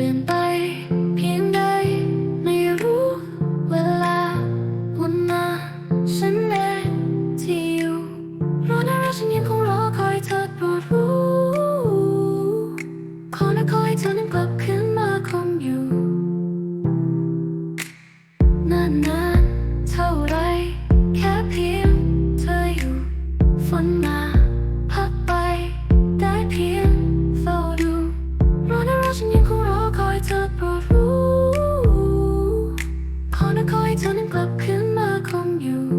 ปลี่ยนไปเพียงใดไม่รู้เวลาวันมาฉันเองที่อยู่รอนะรักฉันยังคงรอคอยเธอโปรดรู้ ขอนะอยเธอนั้กลับคืนมาคงอยู่นานเท่าไรแค่เพียงเธออยู่ฝน เธอนั้นกลับขึ้นมาคงอยู่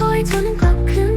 คอยจนกลับคืน